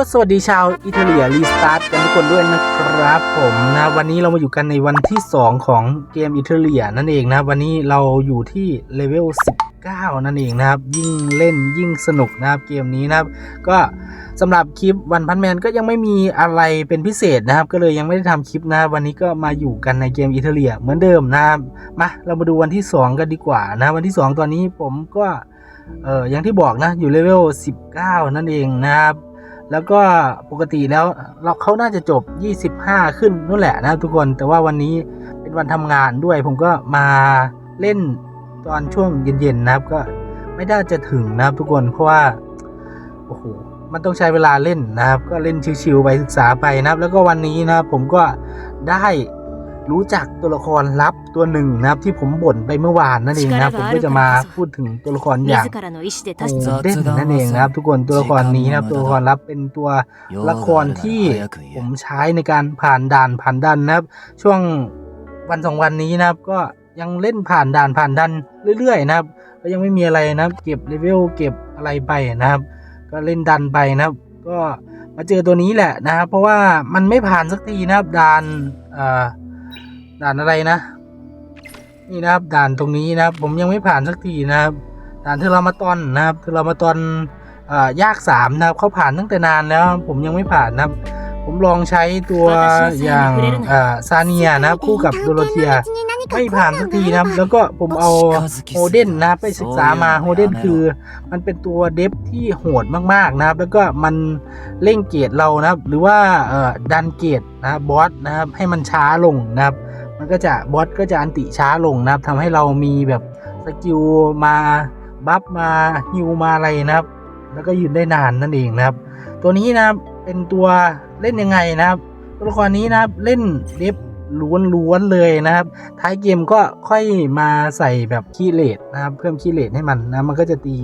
ก็สวัสดีชาวอิตาเลียรีสตาร์ทกันทุกคนด้วยนะครับผมนะวันนี้เรามาอยู่กันในวันที่ 2 ของเกมอิตาเลียนั่นเองนะวันนี้เราอยู่ที่เลเวล19 นั่นเองนะครับ ยิ่งเล่นยิ่งสนุกนะครับเกมนี้นะครับ ก็สำหรับคลิปวันพันแมนก็ยังไม่มีอะไรเป็นพิเศษนะครับ ก็เลยยังไม่ได้ทำคลิปนะวันนี้ก็มาอยู่กันในเกมอิตาเลียเหมือนเดิมนะครับมาเรามาดูวันที่ 2 กันดีกว่านะวันที่ 2 ตอนนี้ผมก็เอออย่างที่บอกนะอยู่เลเวล19 นั่นเองนะครับ แล้วก็ปกติแล้วเราเขาน่าจะจบ 25 ขึ้นนู่นแหละนะทุกคนแต่ว่าวันนี้เป็นวันทำงานด้วย ผมก็มาเล่นตอนช่วงเย็นๆนะครับ ก็ไม่ได้จะถึงนะครับทุกคนเพราะว่าโอ้โหมันต้องใช้เวลาเล่นนะครับ ก็เล่นชิวๆไปศึกษาไปนะครับ แล้วก็วันนี้นะครับผมก็ได้ รู้จักตัวละครลับตัวหนึ่งนะครับ ที่ผมบ่นไปเมื่อวานนั่นเองนะผมก็จะมาพูดถึงตัวละครอย่างเด่นนั่นเองนะครับ ทุกคนตัวละครนี้นะครับตัวละครลับเป็นตัวละครที่ผมใช้ในการผ่านด่านผ่านด่านนะครับ ช่วงวันสองวันนี้นะครับ ก็ยังเล่นผ่านด่านผ่านด่านเรื่อย ๆ นะครับก็ยังไม่มีอะไรนะครับ เก็บเลเวลเก็บอะไรไปนะครับ ก็เล่นดันไปนะครับ ก็มาเจอตัวนี้แหละนะครับ เพราะว่ามันไม่ผ่านสักทีนะครับด่านอ่า ด่านอะไรนะ นี่นะครับ ด่านตรงนี้นะครับ ผมยังไม่ผ่านสักทีนะครับ ด่านเทอรามาตอนนะครับเทอรามาตอนเอ่อยากสามนะครับเขาผ่านตั้งแต่นานแล้ว ผมยังไม่ผ่านนะครับ ผมลองใช้ตัวอย่างเอ่อซาเนียนะครับคู่กับโดโรเทียไม่ผ่านสักทีนะครับ แล้วก็ผมเอาโฮเดนนะครับไปศึกษามาโฮเดนคือมันเป็นตัวเดฟที่โหดมากๆนะครับ แล้วก็มันเร่งเกรดเรานะครับ หรือว่าเอ่อดันเกรดนะครับบอสนะครับให้มันช้าลงนะครับ มันก็จะบอสก็จะอันติช้าลงนะครับทำให้เรามีแบบสกิลมาบัฟมาฮิวมาอะไรนะครับ แล้วก็ยืนได้นานนั่นเองนะครับ ตัวนี้นะครับเป็นตัวเล่นยังไงนะครับตัวละครนี้นะครับเล่นเดฟล้วนๆเลยนะครับ ท้ายเกมก็ค่อยมาใส่แบบคีเลทนะครับ เพิ่มคีเลทให้มันนะมันก็จะตี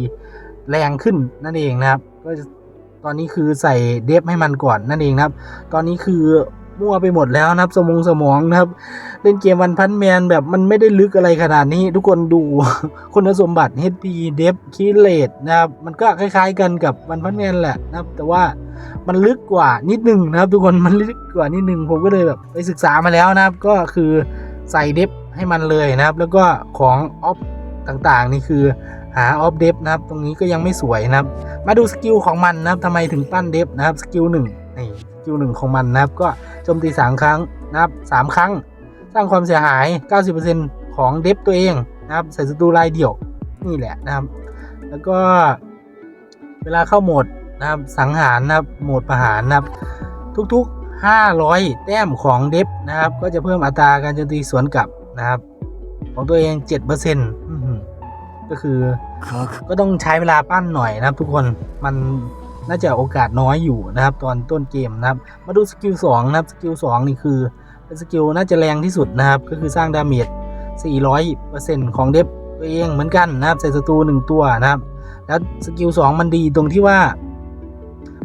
แรงขึ้นนั่นเองนะครับ ก็ตอนนี้คือใส่เดฟให้มันก่อนนั่นเองนะครับ ตอนนี้คือ มั่วไปหมดแล้วนะครับ สมองสมองนะครับ เล่นเกมวันพันแมนแบบมันไม่ได้ลึกอะไรขนาดนี้ ทุกคนดูคุณสมบัติ HP d e f k e y r a t e นะครับ มันก็คล้าย ๆ กันกับวันพันแมนแหละนะครับ แต่ว่ามันลึกกว่านิดนึงนะครับ ทุกคนมันลึกกว่านิดนึง ผมก็เลยแบบไปศึกษามาแล้วนะครับ ก็คือใส่เดฟให้มันเลยนะครับ แล้วก็ของออฟต่างๆ นี่คือหาออฟเดฟนะครับ ตรงนี้ก็ยังไม่สวยนะครับ มาดูสกิลของมันนะครับทำไมถึงปั้นเดฟนะครับสกิลหนึ่งนี่ส กิลหนึ่งของมันนะครับ ก็โจมตีสามครั้งนะครับสามครั้ง สร้างความเสียหาย 90%ของเดฟตัวเองนะครับใส่ศัตรูรายเดี่ยวนี่แหละนะครับ แล้วก็เวลาเข้าโหมดนะครับสังหารนะครับโหมดประหารนะครับ ทุกๆ 500 แต้มของเดฟนะครับ ก็จะเพิ่มอัตราการโจมตีสวนกลับนะครับ ของตัวเอง7%อื้อหือก็คือก็ต้องใช้เวลาปั้นหน่อยนะครับทุกคนมัน น่าจะโอกาสน้อยอยู่นะครับ ตอนต้นเกมนะครับ มาดูสกิล2นะครับสกิล2นี่คือเป็นสกิลน่าจะแรงที่สุดนะครับ ก็คือสร้างดาเมจ400%ของเดฟตัวเองเหมือนกันนะครับใส่ศัตรูหนึ่งตัวนะครับ แล้วสกิล2มันดีตรงที่ว่า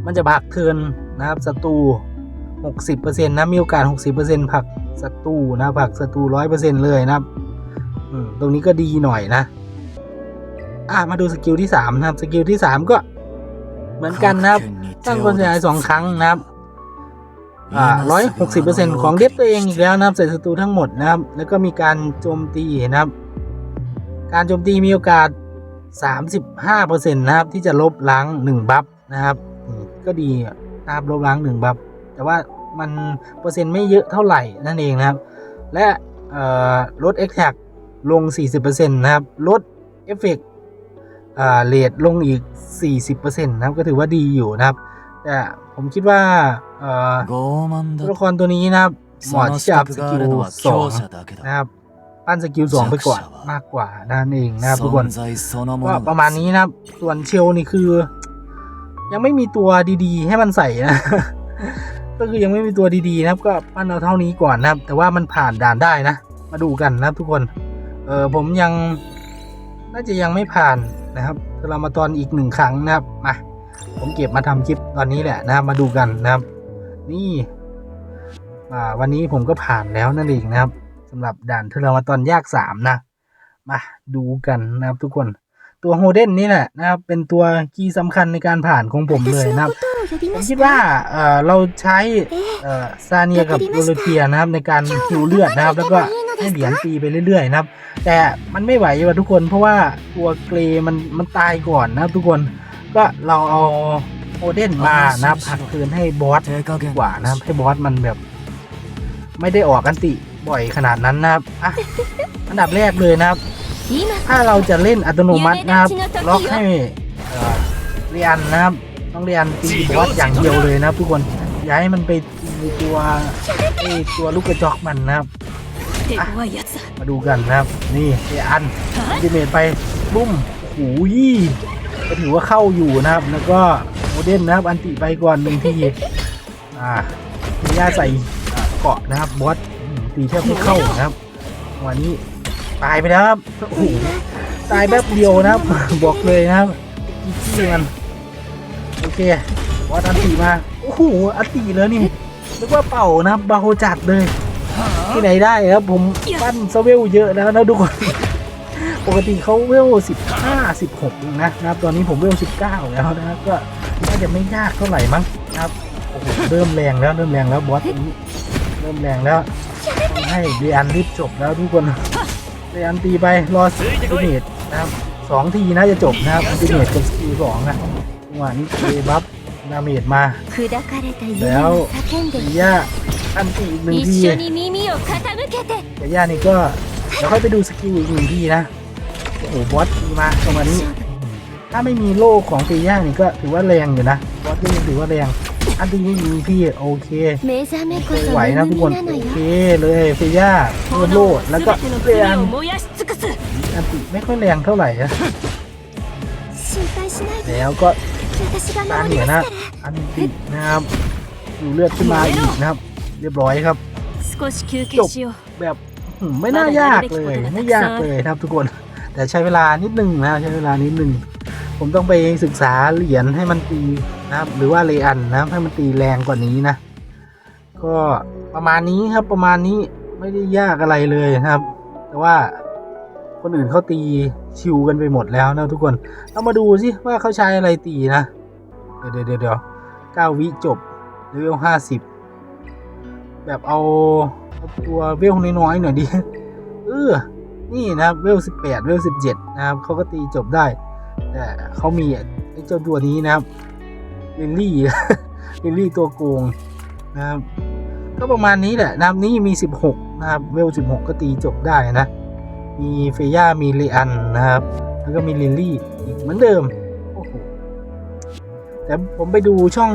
มันจะผลักเทินนะครับศัตรู60%นะมีโอกาส 60%ผลักศัตรูนะผลักศัตรู100%เลยนะครับตรงนี้ก็ดีหน่อยนะอะมาดูสกิลที่3นะครับสกิลที่ 3 ก็ เหมือนกันนะครับสร้างความเสียหายสองครั้งนะครับอ่าร้อยหกสิบเปอร์เซ็นของเดฟตัวเองอีกแล้วนะครับใส่ศัตรูทั้งหมดนะครับ แล้วก็มีการโจมตีนะครับ การโจมตีมีโอกาสสามสิบห้าเปอร์เซ็นต์นะครับ ที่จะลบล้างหนึ่งบัฟนะครับอืมก็ดีนะครับลบล้างหนึ่งบัฟแต่ว่ามันเปอร์เซ็นต์ไม่เยอะเท่าไหร่นั่นเองนะครับ และเอ่อลด e x t a c ลง 40%นะครับ ลดเอฟเฟกต์อ่า เลทลงอีก 40%นะครับก็ถือว่าดีอยู่นะครับ แต่ผมคิดว่าตัวละครตัวนี้นะครับเหมาะที่จะอัพสกิลสองนะครับปั้นสกิลสองไปก่อนมากกว่านั่นเองนะครับทุกคนก็ประมาณนี้นะครับ ส่วนเชลนี่คือ ยังไม่มีตัวดีๆ ให้มันใส่นะก็คือยังไม่มีตัวดีๆนะครับก็ปั้นเอาเท่านี้ก่อนนะครับ แต่ว่ามันผ่านด่านได้นะ มาดูกันนะครับทุกคน เออผมยังน่าจะยังไม่ผ่าน นะครับเรามาตอนอีกหนึ่งครั้งนะครับมาผมเก็บมาทำคลิปตอนนี้แหละนะครับมาดูกันนะครับ นี่วันนี้ผมก็ผ่านแล้วนั่นเองนะครับ สำหรับด่านเทรามาตอนยากสามนะ มาดูกันนะครับทุกคนตัวโฮเดนนี่แหละนะครับ เป็นตัวคีย์สำคัญในการผ่านของผมเลยนะครับผมคิดว่าเราใช้ซาเนียกับโรเทียนะครับในการคิวเลือดนะครับ แล้วก็ ให้เหรียญฟรีไปเรื่อยๆนะครับ แต่มันไม่ไหวว่ะทุกคนเพราะว่าตัวเกรมันมันตายก่อนนะทุกคนก็เราเอาโอเดนมานะครับผักคืนให้บอสกว่านะให้บอสมันแบบ ไม่ได้ออกกันติบ่อยขนาดนั้นนะครับอะอันดับแรกเลยนะครับ ถ้าเราจะเล่นอัตโนมัตินะครับล็อกให้เรียนนะครับต้องเรียนตีบอสอย่างเดียวเลยนะทุกคนอย่าให้มันไปตัวตัวลูกกระจกมันนะครับ มาดูกันนะครับ นี่เรียนอัลติเมตไปบุ้มโอ้ยก็ถือว่าเข้าอยู่นะครับ แล้วก็โมเดนนะครับ อันติไปก่อนหนึ่งทีอ่ามีย่าใส่อ่าเกาะนะครับบอสอืมตีแทบไม่เข้านะครับ วันนี้ตายไปแล้วครับโอ้โหตายแป๊บเดียวนะครับ บอกเลยนะครับอีกที่มันโอเควัดอันตีมาโอ้โหอันตีแล้วนี่นึกว่าเป่านะครับเบาจัดเลย ที่ไหนได้ครับผมปั้นเซเวลเยอะแล้วนะทุกคนปกติเขาเวล15 16 นะครับ ตอนนี้ผมเวล19 แล้วนะก็น่าจะไม่ยากเท่าไหร่มั้งครับโอ้โหเริ่มแรงแล้วเริ่มแรงแล้วบอสเริ่มแรงแล้วให้เรียนรีบจบแล้วทุกคนเรียนตีไปรอสติเนตนะครับสองทีน่าจะจบนะครับสตีเนตกับสตีสองอะวันนี้เอบัฟนาเมดมาแล้วย่า อันตีอีกหนึ่งทียาย่านี่ก็เดี๋ยวค่อยไปดูสกิลอีกหนึ่งทีนะโอ้โหบอสมีมาประมาณนี้ถ้าไม่มีโล่ของปีย่านี่ก็ถือว่าแรงอยู่นะบอสก็ยังถือว่าแรงอันตีนี่มีพี่โอเคเคไหวนะทุกคนโอเคเลยปียาโดนโล่แล้วก็เรียนอันตี้ไม่ค่อยแรงเท่าไหร่นะแล้วก็ตามเหนือนะอันตินะครับดูเลือดขึ้นมาอีกนะครับ เรียบร้อยครับจบแบบไม่น่ายากเลย ไม่ยากเลยครับทุกคน แต่ใช้เวลานิดนึงนะใช้เวลานิดนึง ผมต้องไปศึกษาเหรียญให้มันตีนะครับ หรือว่าเลอันนะให้มันตีแรงกว่านี้นะ ก็ประมาณนี้ครับประมาณนี้ไม่ได้ยากอะไรเลยนะครับ แต่ว่าคนอื่นเขาตีชิวกันไปหมดแล้วนะทุกคนเรามาดูสิว่าเขาใช้อะไรตีนะ เดี๋ยวเดี๋ยวเดี๋ยวเก้าวิจบเลเวลห้าสิบ แบบเอาตัวเวลน้อยๆหน่อยดิเออ นี่นะครับเวลสิบแปดเวลสิบเจ็ดนะครับเขาก็ตีจบได้ แต่เขามีไอ้เจ้าตัวนี้นะครับลิลลี่ลิลลี่ตัวโกงนะครับ ก็ประมาณนี้แหละนะครับนี่มี16นะครับเวล16ก็ตีจบได้นะ มีเฟย่ามีเลอันนะครับ แล้วก็มีลิลลี่อีกเหมือนเดิมโอ้โหแต่ผมไปดูช่อง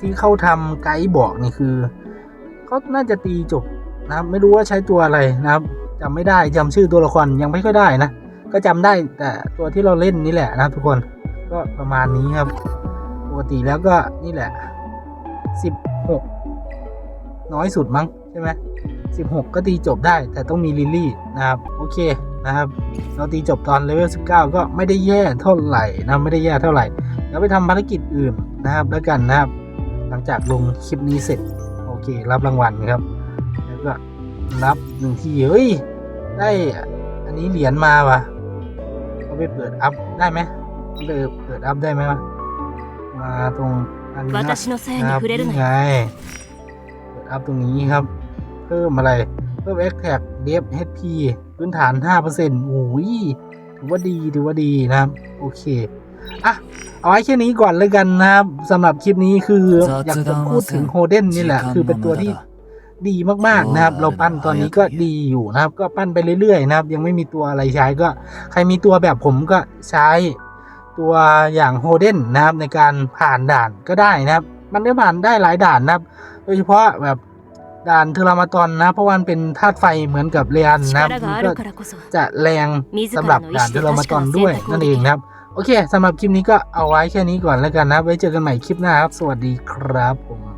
ที่เขาทำไกด์บอกนี่คือ เขาน่าจะตีจบนะครับ ไม่รู้ว่าใช้ตัวอะไรนะครับจำไม่ได้จำชื่อตัวละครยังไม่ค่อยได้นะก็จำได้แต่ตัวที่เราเล่นนี่แหละนะครับ ทุกคนก็ประมาณนี้ครับ ปกติแล้วก็นี่แหละ16น้อยสุดมั้งใช่ไหม16ก็ตีจบได้ แต่ต้องมีลิลลี่นะครับ โอเคนะครับ เราตีจบตอนเลเวล19ก็ไม่ได้แย่เท่าไหร่นะไม่ได้แย่เท่าไหร่เดี๋ยวไปทำภารกิจอื่นนะครับ แล้วกันนะครับ หลังจากลงคลิปนี้เสร็จ เครับรางวัลครับ แล้วก็รับหนึ่งที่เฮ้ย ได้อันนี้เหรียญมาวะก็ไปเปิดอัพได้ไหมเปิดเปิดอัพได้ไหมวะมาตรงอันนี้นะครับนี่ไงเปิดอัพตรงนี้ครับ เพิ่มอะไร เพิ่ม X แท็กเดฟเอพีพื้นฐาน5%โอ้ยถือว่าดีถือว่าดีนะครับ โอเค อะ เอาไว้แค่นี้ก่อนเลยกันนะครับสำหรับคลิปนี้คืออยากจะพูดถึงโฮเดนนี่แหละ คือเป็นตัวที่ดีมากๆนะครับ เราปั้นตอนนี้ก็ดีอยู่นะครับ ก็ปั้นไปเรื่อยๆนะครับ ยังไม่มีตัวอะไรใช้ก็ ใครมีตัวแบบผมก็ใช้ตัวอย่างโฮเดนนะครับ ในการผ่านด่านก็ได้นะครับ มันได้ผ่านได้หลายด่านนะครับ โดยเฉพาะแบบด่านเทรามาตอนนะ เพราะวันเป็นธาตุไฟเหมือนกับเรียนนะก็จะแรงสำหรับด่านเทรามาตอนด้วยนั่นเองนะครับ โอเคสำหรับคลิปนี้ก็เอาไว้แค่นี้ก่อนแล้วกันนะ ไว้เจอกันใหม่คลิปหน้าครับ สวัสดีครับผม